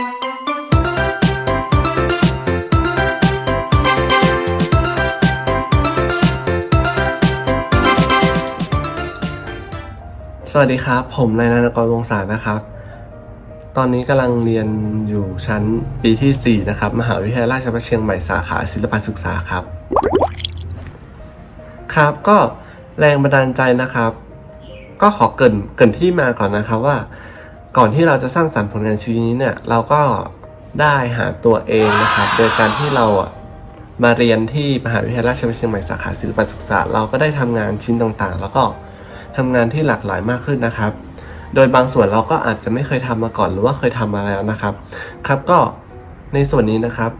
สวัสดีครับ ผมนายนานกรวงศานะครับ ตอนนี้กำลังเรียนอยู่ชั้นปีที่ 4 นะครับ มหาวิทยาลัยราชภัฏเชียงใหม่สาขาศิลปศึกษาครับ ครับก็แรงบันดาลใจนะครับ ก็ขอเกินเกินที่มาก่อนนะครับว่า ก่อนที่เราจะสร้างสรรค์ผลงานชิ้นนี้เนี่ยเราก็ได้หาตัวเองนะครับ โดยการที่เราอะมาเรียนที่มหาวิทยาลัยราชภัฏเชียงใหม่สาขาศิลปศึกษา เราก็ได้ทำงานชิ้นต่างๆ แล้วก็ทำงานที่หลากหลายมากขึ้นนะครับ โดยบางส่วนเราก็อาจจะไม่เคยทำมาก่อนหรือว่าเคยทำมาแล้วนะครับ ครับก็ในส่วนนี้นะครับ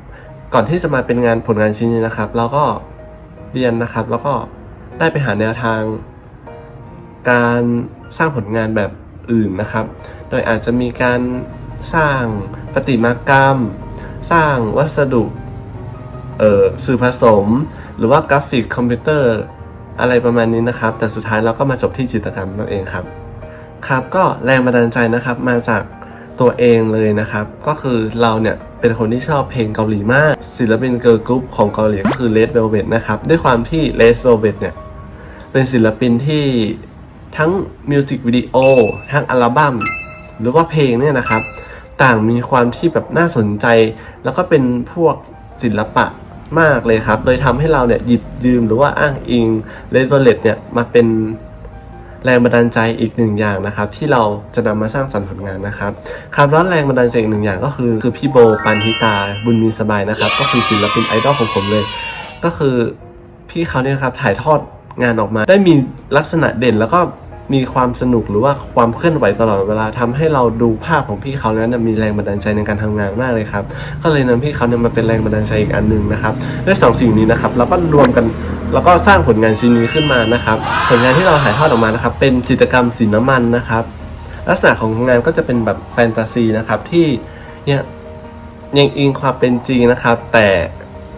ก่อนที่จะมาเป็นงานผลงานชิ้นนี้นะครับ เราก็เรียนนะครับ แล้วก็ได้ไปหาแนวทาง การสร้างผลงานแบบ อื่นนะครับ โดยอาจจะมีการสร้างประติมากรรม สร้างวัสดุเอ่อสื่อผสม หรือว่ากราฟิกคอมพิวเตอร์อะไรประมาณนี้นะครับ แต่สุดท้ายเราก็มาจบที่จิตรกรรมนั่นเองครับ ครับก็แรงบันดาลใจนะครับมาจากตัวเองเลยนะครับ ก็คือเราเนี่ยเป็นคนที่ชอบเพลงเกาหลีมาก ศิลปินเกิร์ลกรุ๊ปของเกาหลีก็คือ Red Velvet นะครับ ด้วยความที่ Red Velvet เนี่ยเป็นศิลปินที่ ทั้งมิวสิกวิดีโอทั้งอัลบั้มหรือว่าเพลงเนี่ยนะครับ ต่างมีความที่แบบน่าสนใจ แล้วก็เป็นพวกศิลปะมากเลยครับ โดยทำให้เราเนี่ยหยิบยืมหรือว่าอ้างอิง Red Velvet เนี่ยมาเป็นแรงบันดาลใจอีกหนึ่งอย่างนะครับ ที่เราจะนำมาสร้างสรรค์ผลงานนะครับคำรับแล้วแรงบันดาลใจอีกหนึ่งอย่างก็คือคือพี่โบปันธิตาบุญมีสบายนะครับ ก็คือศิลปินไอดอลของผมเลย ก็คือพี่เขาเนี่ยครับถ่ายทอด งานออกมา ได้มีลักษณะเด่นแล้วก็มีความสนุกหรือว่าความเคลื่อนไหวตลอดเวลาทำให้เราดูภาพของพี่เขาแล้วเนี่ยมีแรงบันดาลใจในการทำงานมากเลยครับ ก็เลยนำพี่เขาเนี่ยมาเป็นแรงบันดาลใจอีกอันหนึ่งนะครับด้วยสองสิ่งนี้นะครับเราก็รวมกันแล้วก็สร้างผลงานชิ้นนี้ขึ้นมานะครับ ผลงานที่เราถ่ายทอดออกมานะครับ เป็นจิตรกรรมสีน้ำมันนะครับ ลักษณะของงานก็จะเป็นแบบแฟนตาซีนะครับที่เนี่ยยังอิงความเป็นจริงนะครับ แต่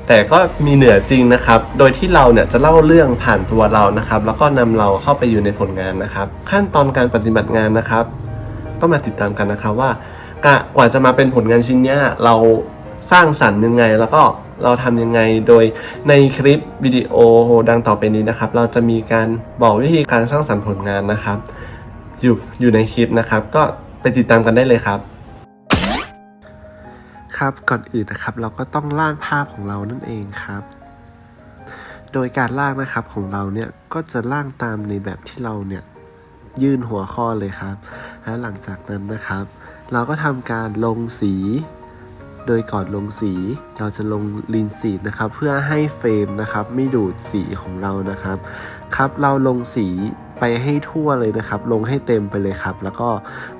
แต่ก็มีเหนือจริงนะครับ โดยที่เราเนี่ยจะเล่าเรื่องผ่านตัวเรานะครับ แล้วก็นำเราเข้าไปอยู่ในผลงานนะครับ ขั้นตอนการปฏิบัติงานนะครับก็มาติดตามกันนะครับว่ากว่าจะมาเป็นผลงานชิ้นนี้เราสร้างสรรค์ยังไง แล้วก็เราทำยังไงโดยในคลิปวิดีโอดังต่อไปนี้นะครับ เราจะมีการบอกวิธีการสร้างสรรค์ผลงานนะครับ อยู่อยู่ในคลิปนะครับ ก็ไปติดตามกันได้เลยครับ ครับ ก่อนอื่นนะครับเราก็ต้องร่างภาพของเรานั่นเองครับ โดยการร่างนะครับของเราเนี่ยก็จะร่างตามในแบบที่เราเนี่ยยื่นหัวข้อเลยครับ แล้วหลังจากนั้นนะครับ เราก็ทำการลงสี โดยก่อนลงสีเราจะลงลินสีนะครับ เพื่อให้เฟรมนะครับ ไม่ดูดสีของเรานะครับ ครับเราลงสีไปให้ทั่วเลยนะครับ ลงให้เต็มไปเลยครับ แล้วก็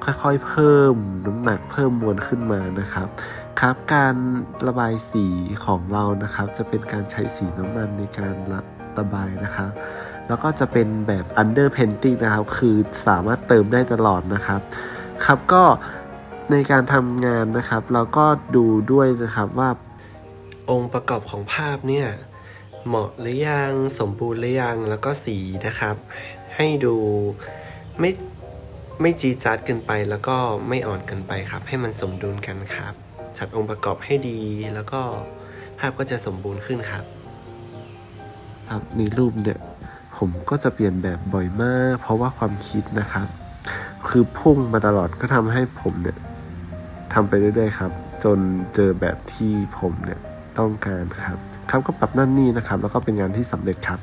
ค่อยๆเพิ่มน้ำหนักเพิ่มมวลขึ้นมานะครับ ครับการระบายสีของเรานะครับ จะเป็นการใช้สีน้ำมันในการระระบายนะครับ แล้วก็จะเป็นแบบ under painting นะครับ คือสามารถเติมได้ตลอดนะครับ ครับก็ในการทำงานนะครับ เราก็ดูด้วยนะครับว่าองค์ประกอบของภาพเนี่ยเหมาะหรือยังสมบูรณ์หรือยังแล้วก็สีนะครับ ให้ดูไม่ไม่จีจัดเกินไปแล้วก็ไม่อ่อนเกินไปครับ ให้มันสมดุลกันครับ จัดองค์ประกอบให้ดีแล้วก็ภาพก็จะสมบูรณ์ขึ้นครับครับในรูปเนี่ยผมก็จะเปลี่ยนแบบบ่อยมาก เพราะว่าความคิดนะครับ คือพุ่งมาตลอดก็ทำให้ผมเนี่ยทำไปเรื่อยๆครับ จนเจอแบบที่ผมเนี่ยต้องการครับ ครับก็ปรับนั่นนี่นะครับ แล้วก็เป็นงานที่สำเร็จครับ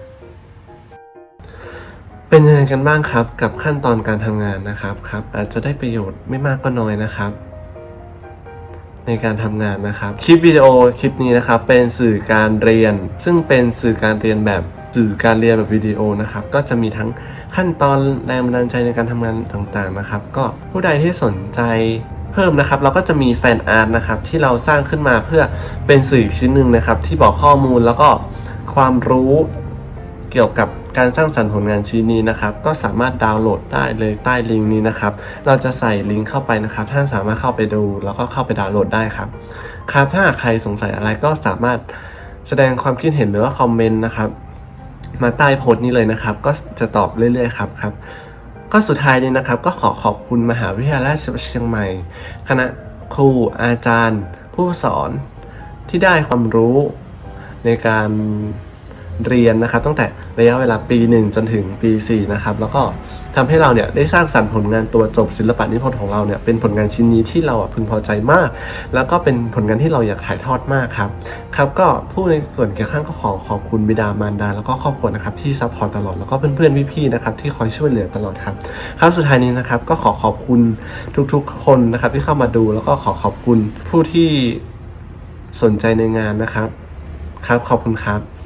เป็นยังไงกันบ้างครับ กับขั้นตอนการทำงานนะครับครับ อาจจะได้ประโยชน์ไม่มากก็น้อยนะครับ ในการทำงานนะครับ คลิปวิดีโอคลิปนี้นะครับ เป็นสื่อการเรียน ซึ่งเป็นสื่อการเรียนแบบสื่อการเรียนแบบวิดีโอนะครับ ก็จะมีทั้งขั้นตอนแรงบันดาลใจในการทำงานต่างๆนะครับ ก็ผู้ใดที่สนใจเพิ่มนะครับเราก็จะมีแฟนอาร์ตนะครับที่เราสร้างขึ้นมาเพื่อเป็นสื่อชิ้นหนึ่งนะครับ ที่บอกข้อมูลแล้วก็ความรู้เกี่ยวกับ การสร้างสรรค์ผลงานชิ้นนี้นะครับ ก็สามารถดาวน์โหลดได้เลยใต้ลิงก์นี้นะครับ เราจะใส่ลิงก์เข้าไปนะครับ ท่านสามารถเข้าไปดู แล้วก็เข้าไปดาวน์โหลดได้ครับ ครับ ถ้าใครสงสัยอะไรก็สามารถแสดงความคิดเห็นหรือว่าคอมเมนต์นะครับ มาใต้โพสต์นี้เลยนะครับ ก็จะตอบเรื่อยๆครับครับ ก็สุดท้ายนี้นะครับ ก็ขอขอบคุณมหาวิทยาลัยเชียงใหม่ คณะครูอาจารย์ ผู้สอนที่ได้ความรู้ในการ เรียนนะครับตั้งแต่ระยะเวลาปี 1 จนถึงปี4นะครับแล้วก็ทำให้เราเนี่ยได้สร้างสรรค์ผลงานตัวจบศิลปะนิพนธ์ของเราเนี่ยเป็นผลงานชิ้นนี้ที่เราอะพึงพอใจมาก แล้วก็เป็นผลงานที่เราอยากถ่ายทอดมากครับครับก็ผู้ในส่วนเกี่ยวข้างก็ขอขอบคุณบิดามารดา แล้วก็ครอบครัวนะครับที่ซัพพอร์ตตลอดแล้วก็เพื่อนๆพี่ๆนะครับที่คอยช่วยเหลือตลอดครับครับสุดท้ายนี้นะครับก็ขอขอบคุณทุกๆคนนะครับที่เข้ามาดูแล้วก็ขอขอบคุณผู้ที่สนใจในงานนะครับ ครับขอบคุณครับ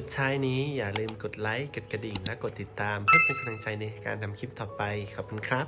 สุดท้ายนี้อย่าลืมกดไลค์ กดกระดิ่ง และกดติดตามเพื่อเป็นกำลังใจในการทำคลิปต่อไป ขอบคุณครับ